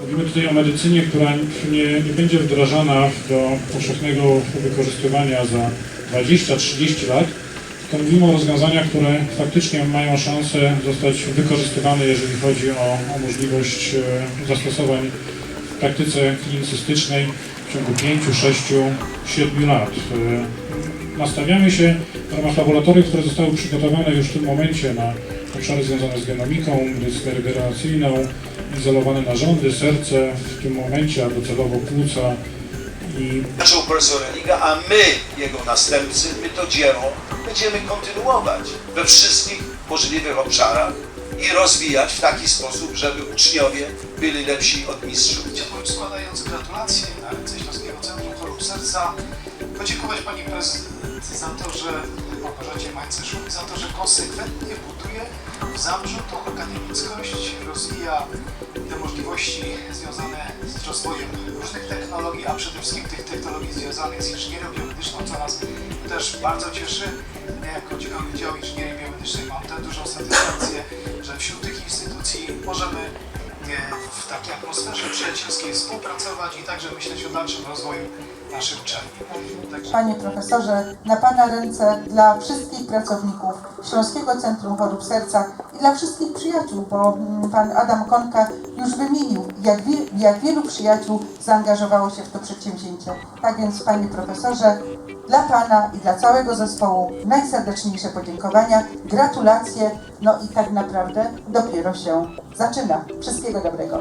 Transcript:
Mówimy tutaj o medycynie, która nie, nie będzie wdrażana do powszechnego wykorzystywania za 20-30 lat, to mówimy o rozwiązaniach, które faktycznie mają szansę zostać wykorzystywane, jeżeli chodzi o, o możliwość e, zastosowań w praktyce klinicystycznej w ciągu 5, 6, 7 lat. E, Nastawiamy się w ramach laboratoriów, które zostały przygotowane już w tym momencie na obszary związane z genomiką, medycyną izolowane narządy, serce, w tym momencie, a docelowo płuca i zaczął profesor Religa, a my, jego następcy, my to dzieło będziemy kontynuować we wszystkich możliwych obszarach i rozwijać w taki sposób, żeby uczniowie byli lepsi od mistrzów. Chciałbym składając gratulacje na ręce Śląskiego Centrum Chorób Serca podziękować Pani Prezydent za to, że Małgorzacie Majceszuk, za to, że konsekwentnie buduje w Zabrzu tą akademickość, rozwija te możliwości związane z rozwojem różnych technologii, a przede wszystkim tych technologii związanych z inżynierią biomedyczną, co nas też bardzo cieszy. Ja jako dziekan Wydziału Inżynierii Biomedycznej mam tę dużą satysfakcję, że wśród tych instytucji możemy takiej atmosferze przyjacielskiej współpracować i także myśleć o dalszym rozwoju naszych uczelni. Także Panie profesorze, na Pana ręce dla wszystkich pracowników Śląskiego Centrum Chorób Serca i dla wszystkich przyjaciół, bo mm, Pan Adam Konka już wymienił, jak, wie, jak wielu przyjaciół zaangażowało się w to przedsięwzięcie. Tak więc, Panie Profesorze, dla Pana i dla całego zespołu najserdeczniejsze podziękowania, gratulacje, no i tak naprawdę dopiero się zaczyna. Wszystkiego dobrego.